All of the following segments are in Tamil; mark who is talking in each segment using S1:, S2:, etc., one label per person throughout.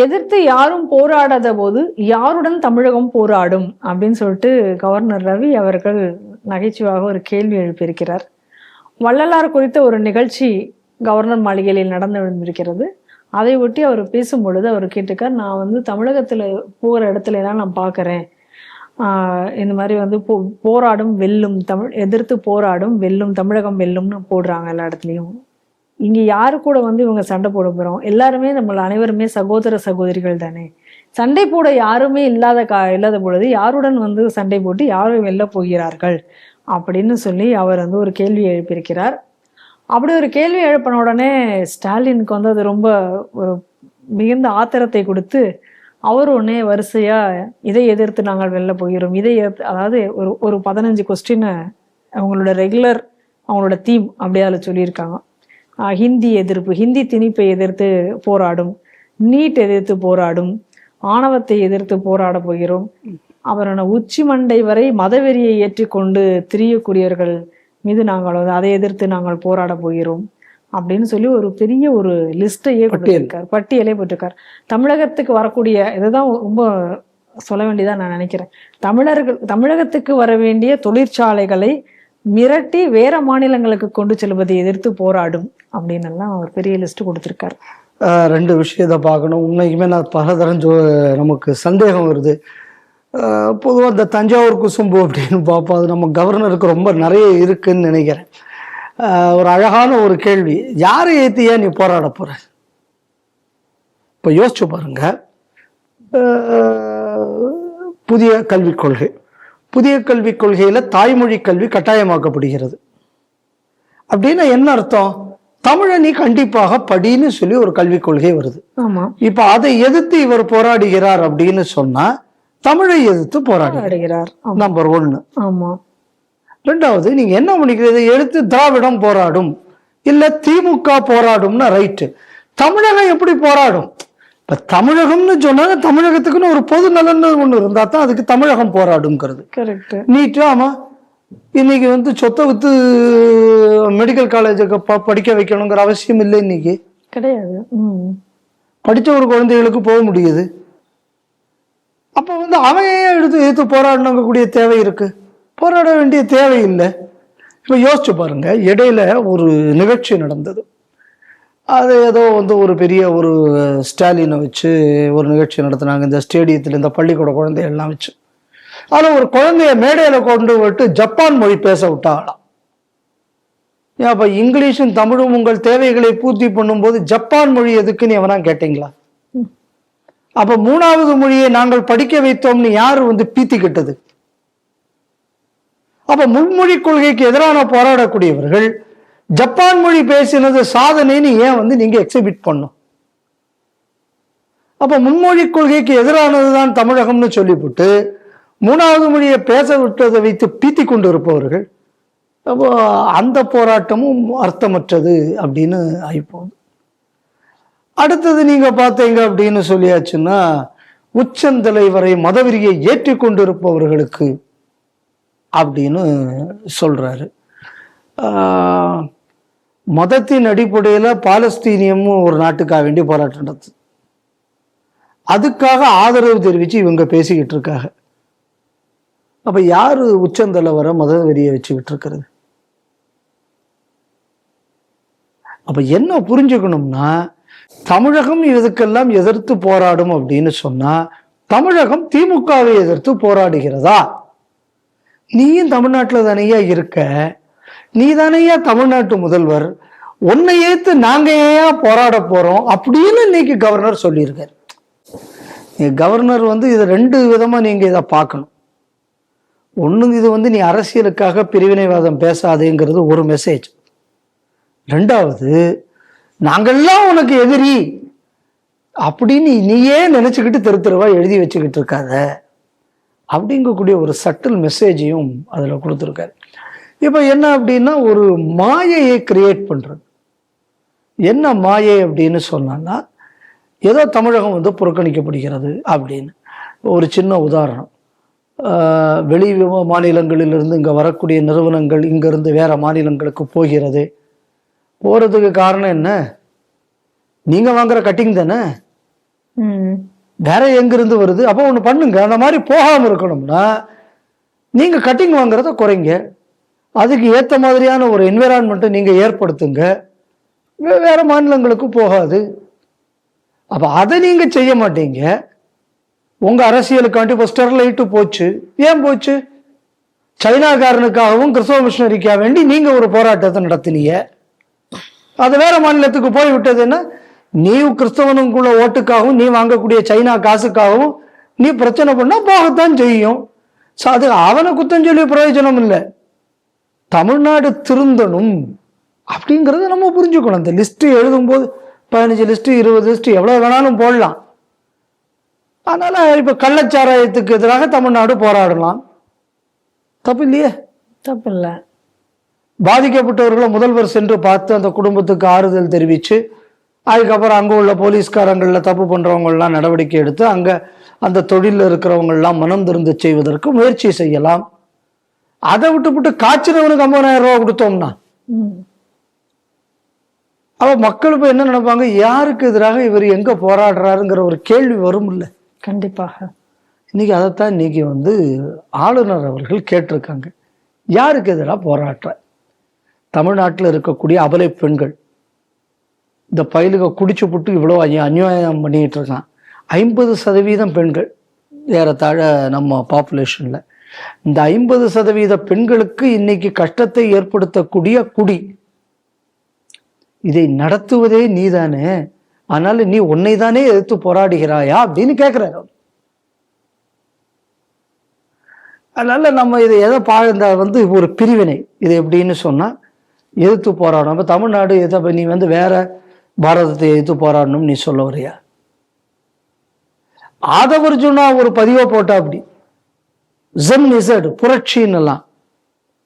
S1: எதிர்த்து யாரும் போராடாத போது யாருடன் தமிழகம் போராடும்? அப்படின்னு சொல்லிட்டு கவர்னர் ரவி அவர்கள் நகைச்சுவாக ஒரு கேள்வி எழுப்பியிருக்கிறார். வள்ளலார் குறித்த ஒரு நிகழ்ச்சி கவர்னர் மாளிகையில் நடந்து அதை ஒட்டி அவர் பேசும் பொழுது அவர் கேட்டுக்கார் நான் வந்து தமிழகத்துல போகிற இடத்துல எல்லாம் நான் பார்க்குறேன் இந்த மாதிரி வந்து போ போராடும் வெல்லும் தமிழ் எதிர்த்து போராடும் வெல்லும் தமிழகம் வெல்லும்னு போடுறாங்க எல்லா இடத்துலையும். இங்கே யாரு கூட வந்து இவங்க சண்டை போட போகிறோம் எல்லாருமே நம்ம அனைவருமே சகோதர சகோதரிகள் தானே. சண்டை போட யாருமே இல்லாத கா இல்லாத பொழுது யாருடன் வந்து சண்டை போட்டு யாரும் வெல்ல போகிறார்கள்? அப்படின்னு சொல்லி அவர் வந்து ஒரு கேள்வி எழுப்பியிருக்கிறார். அப்படி ஒரு கேள்வி எழுப்பின உடனே ஸ்டாலினுக்கு வந்து அது ரொம்ப ஒரு மிகுந்த ஆத்திரத்தை கொடுத்து அவர் உடனே வரிசையாக இதை எதிர்த்து நாங்கள் வெளில போகிறோம். இதை எதிர்த்து அதாவது ஒரு ஒரு பதினஞ்சு கொஸ்டினை அவங்களோட ரெகுலர் அவங்களோட தீம் அப்படியே அதில் சொல்லியிருக்காங்க. ஹிந்தி எதிர்ப்பு ஹிந்தி திணிப்பை எதிர்த்து போராடும் நீட் எதிர்த்து போராடும் ஆணவத்தை எதிர்த்து போராட போகிறோம். அப்புறம் உச்சி மண்டை வரை மதவெறியை ஏற்றிக்கொண்டு திரியக்கூடியவர்கள் மீது நாங்கள் வந்து அதை எதிர்த்து நாங்கள் போராட போகிறோம் அப்படின்னு சொல்லி ஒரு பெரிய ஒரு லிஸ்டையே கொடுத்திருக்கார். பட்டியலே போட்டிருக்கார். தமிழகத்துக்கு வரக்கூடிய இதுதான் ரொம்ப சொல்ல வேண்டியதா நான் நினைக்கிறேன். தமிழர்கள் தமிழகத்துக்கு வர வேண்டிய தொழிற்சாலைகளை மிரட்டி வேற மாநிலங்களுக்கு கொண்டு செல்வதை எதிர்த்து போராடும் அப்படின்னு எல்லாம் பெரிய லிஸ்ட் கொடுத்துருக்காரு.
S2: ரெண்டு விஷயத்தை பார்க்கணும். உண்மைக்குமே நான் பலதரம் நமக்கு சந்தேகம் வருது. பொதுவாக இந்த தஞ்சாவூர் குசும்பு அப்படின்னு பார்ப்போம். அது நம்ம கவர்னருக்கு ரொம்ப நிறைய இருக்குன்னு நினைக்கிறேன். ஒரு அழகான ஒரு கேள்வி. யாரை ஏற்றியா நீ போராட போகிற இப்போ யோசிச்சு பாருங்க. புதிய கல்விக் கொள்கை. புதிய கல்விக் கொள்கையில தாய்மொழி கல்வி கட்டாயமாக்கப்படுகிறது. அப்படின்னா என்ன அர்த்தம்? தமிழை நீ கண்டிப்பாக படின்னு சொல்லி ஒரு கல்விக் கொள்கை வருது. இப்ப அதை எதிர்த்து இவர் போராடுகிறார் அப்படின்னு சொன்னா தமிழை எதிர்த்து போராடு
S1: போராடுகிறார்.
S2: நம்பர் ஒன்னு
S1: ஆமா.
S2: ரெண்டாவது நீங்க என்ன பண்ணிக்கிறது எடுத்து திராவிடம் போராடும். இல்ல திமுக போராடும்னா ரைட்டு தமிழகம் எப்படி போராடும்? இப்ப தமிழகம்னு சொன்னா தமிழகத்துக்குன்னு ஒரு பொது நலன் ஒண்ணு இருந்தா தான் அதுக்கு தமிழகம் போராடுங்கிறது
S1: கரெக்ட்
S2: நீட்டு ஆமா. இன்னைக்கு வந்து சொத்தை வித்து மெடிக்கல் காலேஜுக்கு படிக்க வைக்கணுங்கிற அவசியம் இல்லை இன்னைக்கு.
S1: கிடையாது.
S2: படிச்ச ஒரு குழந்தைகளுக்கு போக முடியுது. அப்ப வந்து ஏன் எடுத்து எடுத்து போராடணுங்கக்கூடிய தேவை இருக்கு. போராட வேண்டிய தேவை இல்லை. இப்ப யோசிச்சு பாருங்க இடையில ஒரு நிகழ்ச்சி நடந்தது. அது ஏதோ வந்து ஒரு பெரிய ஒரு ஸ்டாலினை வச்சு ஒரு நிகழ்ச்சி நடத்தினாங்க. இந்த ஸ்டேடியத்தில் இந்த பள்ளிக்கூட குழந்தையெல்லாம் வச்சு. அதில் ஒரு குழந்தைய மேடையில் கொண்டு விட்டு ஜப்பான் மொழி பேச விட்டாங்களாம் ஏன் அப்போ இங்கிலீஷும் தமிழும் உங்கள் தேவைகளை பூர்த்தி பண்ணும்போது ஜப்பான் மொழி எதுக்குன்னு எவனா கேட்டீங்களா? அப்போ மூணாவது மொழியை நாங்கள் படிக்க வைத்தோம்னு யார் வந்து பீத்திக்கிட்டது அப்போ முன்மொழி கொள்கைக்கு எதிரான போராடக்கூடியவர்கள் ஜப்பான் மொழி பேசினது சாதனைன்னு ஏன் வந்து நீங்கள் எக்ஸிபிட் பண்ணும் அப்போ முன்மொழி கொள்கைக்கு எதிரானதுதான் தமிழகம்னு சொல்லிவிட்டு மூணாவது மொழியை பேச விட்டதை வைத்து பீத்தி கொண்டு இருப்பவர்கள் அப்போ அந்த போராட்டமும் அர்த்தமற்றது அப்படின்னு ஆயிப்போகுது அடுத்தது நீங்கள் பார்த்தீங்க அப்படின்னு சொல்லியாச்சுன்னா உச்சந்தலைவரை மதவெறியை ஏற்றிக்கொண்டிருப்பவர்களுக்கு அப்படின்னு சொல்கிறாரு ஆஹ், மதத்தின் அடிப்படையில் பாலஸ்தீனியமும் ஒரு நாட்டுக்காக வேண்டி போராட்டம் நடத்துது. அதுக்காக ஆதரவு தெரிவித்து இவங்க பேசிக்கிட்டு இருக்காங்க. அப்போ யார் உச்சந்தலைவரை மதவெறியை வச்சுக்கிட்டு இருக்கிறது அப்போ என்ன புரிஞ்சுக்கணும்னா தமிழகம் இதுக்கெல்லாம் எதிர்த்து போராடும் அப்படின்னு சொன்னா தமிழகம் திமுகவை எதிர்த்து போராடுகிறதா? நீயும் தமிழ்நாட்டில் தானையா இருக்க? நீதானையா தமிழ்நாட்டு முதல்வர்? உன்னை ஏத்து நாங்க ஏன் போராட போறோம்? அப்படின்னு இன்னைக்கு கவர்னர் சொல்லியிருக்காரு. கவர்னர் வந்து இதை ரெண்டு விதமா நீங்க இதை பார்க்கணும். ஒன்று இது வந்து நீ அரசியலுக்காக பிரிவினைவாதம் பேசாதேங்கிறது ஒரு மெசேஜ் ரெண்டாவது நாங்கள்லாம் உனக்கு எதிரி அப்படின்னு நீயே நினைச்சுக்கிட்டு தெரு தெருவா எழுதி வச்சுக்கிட்டு இருக்காத. அப்படிங்கக்கூடிய ஒரு சட்டில் மெசேஜையும் அதில் கொடுத்துருக்காரு. இப்போ என்ன அப்படின்னா ஒரு மாயையை கிரியேட் பண்றது. என்ன மாயை அப்படின்னு சொன்னான்னா ஏதோ தமிழகம் வந்து புறக்கணிக்கப்படுகிறது அப்படின்னு. ஒரு சின்ன உதாரணம். வெளி மாநிலங்களிலிருந்து இங்கே வரக்கூடிய நிறுவனங்கள் இங்கிருந்து வேற மாநிலங்களுக்கு போகிறது. போகிறதுக்கு காரணம் என்ன? நீங்கள் வாங்குற கட்டிங் தானே? வேற எங்கிருந்து வருது? அப்போ ஒன்று பண்ணுங்க. அந்த மாதிரி போகாமல் இருக்கணும்னா நீங்க கட்டிங் வாங்குறத குறைங்க. அதுக்கு ஏற்ற மாதிரியான ஒரு என்விரான்மெண்ட்டை நீங்கள் ஏற்படுத்துங்க. வேறு மாநிலங்களுக்கு போகாது. அப்போ அதை நீங்கள் செய்ய மாட்டீங்க. உங்கள் அரசியலுக்காண்டி இப்போ ஸ்டெர்லைட்டு போச்சு. ஏன் போச்சு? சைனாக்காரனுக்காகவும் கிறிஸ்தவ மிஷினரிக்காக வேண்டி நீங்கள் ஒரு போராட்டத்தை நடத்தினீங்க. அது வேற மாநிலத்துக்கு போய் விட்டதுன்னா நீ கிறிஸ்தவனுக்குள்ள ஓட்டுக்காகவும் நீ வாங்கக்கூடிய சைனா காசுக்காகவும் நீ பிரச்சனை பண்ணால் போகத்தான் செய்யும். ஸோ அது அவனை குத்தம் சொல்லி பிரயோஜனம் இல்லை தமிழ்நாடு திருந்தணும் அப்படிங்கிறத நம்ம புரிஞ்சுக்கணும். இந்த லிஸ்ட் எழுதும்போது பதினஞ்சு லிஸ்ட் இருபது லிஸ்ட் எவ்வளவு வேணாலும் போடலாம். அதனால இப்ப கள்ளச்சாராயத்துக்கு எதிராக தமிழ்நாடு போராடலாம். தப்பு இல்லையே?
S1: தப்பு இல்ல.
S2: பாதிக்கப்பட்டவர்களை முதல்வர் சென்று பார்த்து அந்த குடும்பத்துக்கு ஆறுதல் தெரிவித்து அதுக்கப்புறம் அங்கே உள்ள போலீஸ்காரங்களில் தப்பு பண்ணுறவங்களாம் நடவடிக்கை எடுத்து அங்கே அந்த தொழிலில் இருக்கிறவங்கெல்லாம் மனம் திருந்து செய்வதற்கு முயற்சி செய்யலாம். அதை விட்டுவிட்டு காய்ச்சினவனுக்கு ஐம்பதாயிரம் ரூபா கொடுத்தோம்னா. அப்போ மக்கள் இப்போ என்ன நினைப்பாங்க? யாருக்கு எதிராக இவர் எங்கே போராடுறாருங்கிற ஒரு கேள்வி வரும் இல்லை
S1: கண்டிப்பாக.
S2: இன்னைக்கு அதைத்தான் இன்னைக்கு வந்து ஆளுநர் அவர்கள் கேட்டிருக்காங்க. யாருக்கு எதிராக போராடுற? தமிழ்நாட்டில் இருக்கக்கூடிய அபலை பெண்கள். இந்த பயலுக குடிச்சு புட்டு இவ்வளோ அநியாயம் பண்ணிட்டு இருக்கான். ஐம்பது சதவீதம் பெண்கள். ஏறத்தாழ நம்ம பாப்புலேஷன்ல இந்த ஐம்பது சதவீத பெண்களுக்கு இன்னைக்கு கஷ்டத்தை ஏற்படுத்தக்கூடிய குடி. இதை நடத்துவதே நீதானே? அதனால நீ உன்னை தானே எதிர்த்து போராடுகிறாயா அப்படின்னு கேட்கிறாரு அதனால நம்ம இதை எதை பா இந்த வந்து ஒரு பிரிவினை. இது எப்படின்னு சொன்னா எதிர்த்து போராடணும். இப்போ தமிழ்நாடு எதை நீ வந்து வேற பாரதத்தை எதிர்த்து போராடணும்னு நீ சொல்ல வரியா ஆதவர்ஜுனா ஒரு பதிவை போட்டா அப்படி. ஜெம் இசட் புரட்சின்னு எல்லாம்.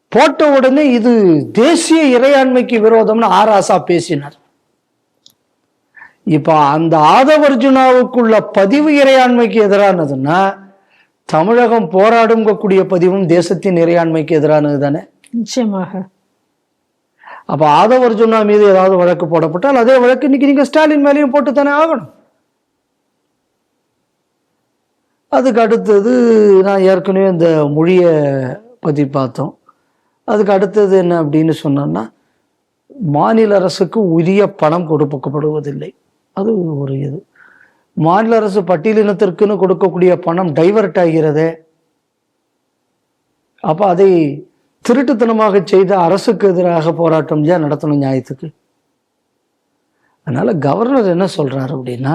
S2: போட்ட உடனே இது தேசிய இறையாண்மைக்கு விரோதம்னு ஆராசா பேசினார். இப்ப அந்த ஆதவர்ஜுனாவுக்குள்ள பதிவு இறையாண்மைக்கு எதிரானதுன்னா தமிழகம் போராடுங்கக்கூடிய பதிவும் தேசத்தின் இறையாண்மைக்கு எதிரானது தானே?
S1: நிச்சயமாக.
S2: அப்ப ஆதவர்ஜுனா மீது ஏதாவது வழக்கு போடப்பட்டால் அதே வழக்கு இன்னைக்கு நீங்க ஸ்டாலின் மேலேயும் போட்டு தானே ஆகணும். அதுக்கு அடுத்தது நான் ஏற்கனவே இந்த மொழியை பற்றி பார்த்தோம். அதுக்கு அடுத்தது என்ன அப்படின்னு சொன்னோன்னா மாநில அரசுக்கு உரிய பணம் கொடுக்கப்படுவதில்லை. அது ஒரு இது. மாநில அரசு பட்டியலினத்திற்குன்னு கொடுக்கக்கூடிய பணம் டைவர்ட் ஆகிறதே. அப்போ அதை திருட்டுத்தனமாக செய்த அரசுக்கு எதிராக போராட்டம் ஏன் நடத்தணும் நியாயத்துக்கு? அதனால் கவர்னர் என்ன சொல்கிறாரு அப்படின்னா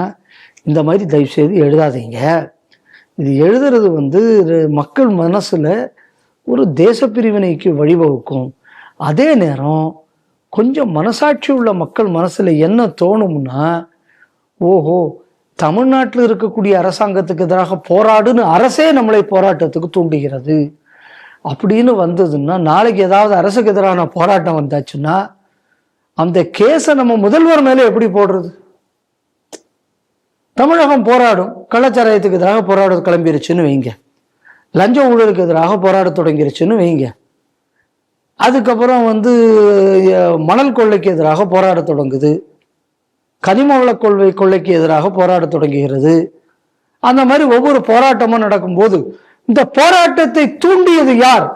S2: இந்த மாதிரி தயவு செய்து எழுதாதீங்க. இது எழுதுறது வந்து மக்கள் மனசில் ஒரு தேச பிரிவினைக்கு வழிவகுக்கும். அதே நேரம் கொஞ்சம் மனசாட்சி உள்ள மக்கள் மனசில் என்ன தோணும்னா ஓஹோ தமிழ்நாட்டில் இருக்கக்கூடிய அரசாங்கத்துக்கு எதிராக போராடுன்னு அரசே நம்மளை போராட்டத்துக்கு தூண்டுகிறது. அப்படின்னு வந்ததுன்னா நாளைக்கு ஏதாவது அரசுக்கு எதிரான போராட்டம் வந்தாச்சுன்னா அந்த கேஸை நம்ம முதல்வர் மேலே எப்படி போடுறது? தமிழகம் போராடும். கள்ளச்சாராயத்துக்கு எதிராக போராட கிளம்பிருச்சுன்னு வைங்க. லஞ்ச ஊழலுக்கு எதிராக போராட தொடங்கிருச்சுன்னு வைங்க. அதுக்கப்புறம் வந்து மணல் கொள்ளைக்கு எதிராக போராட தொடங்குது. கனிம வள கொள்கை கொள்ளைக்கு எதிராக போராட தொடங்குகிறது. அந்த மாதிரி ஒவ்வொரு போராட்டமும் நடக்கும்போது இந்த போராட்டத்தை தூண்டியது யார்?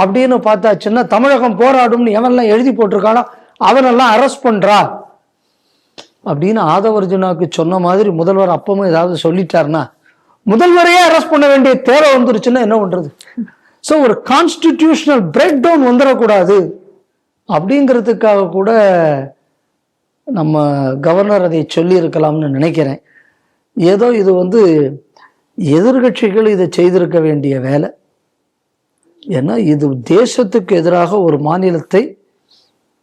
S2: அப்படின்னு பார்த்தாச்சுன்னா தமிழகம் போராடும்னு எவன்லாம் எழுதி போட்டிருக்கானோ அவனெல்லாம் அரெஸ்ட் பண்ணுறான் அப்படின்னு ஆதவர்ஜுனாக்கு சொன்ன மாதிரி முதல்வர் அப்பவும் ஏதாவது சொல்லிட்டாருன்னா முதல்வரையே அரெஸ்ட் பண்ண வேண்டிய தேவை வந்துருச்சுன்னா என்ன பண்றது? ஸோ ஒரு கான்ஸ்டிடியூஷனல் பிரேக் டவுன் வந்துடக்கூடாது அப்படிங்கிறதுக்காக கூட நம்ம கவர்னர் அதை சொல்லியிருக்கலாம்னு நினைக்கிறேன். ஏதோ இது வந்து எதிர்கட்சிகள் இதை செய்திருக்க வேண்டிய வேலை. ஏன்னா இது தேசத்துக்கு எதிராக ஒரு மாநிலத்தை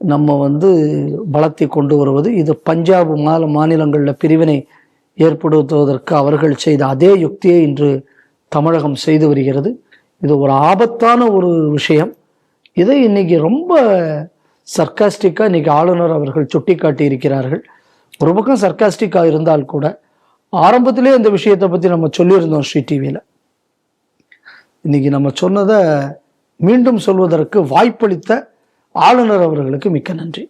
S2: நம்ம வந்து பலத்தை கொண்டு வருவது. இது பஞ்சாப் மாநில மாநிலங்களில் பிரிவினை ஏற்படுத்துவதற்கு அவர்கள் செய்த அதே யுக்தியை இன்று தமிழகம் செய்து வருகிறது. இது ஒரு ஆபத்தான ஒரு விஷயம். இதை இன்னைக்கு ரொம்ப சர்க்காஸ்டிக்காக இன்னைக்கு ஆளுநர் அவர்கள் சுட்டிக்காட்டி இருக்கிறார்கள் ஒரு பக்கம் சர்க்காஸ்டிக்காக இருந்தால் கூட ஆரம்பத்திலே இந்த விஷயத்தை பற்றி நம்ம சொல்லியிருந்தோம் ஸ்ரீ டிவியில் இன்னைக்கு நம்ம சொன்னதை மீண்டும் சொல்வதற்கு வாய்ப்பளித்த ஆளுநர் அவர்களுக்கு மிக்க நன்றி.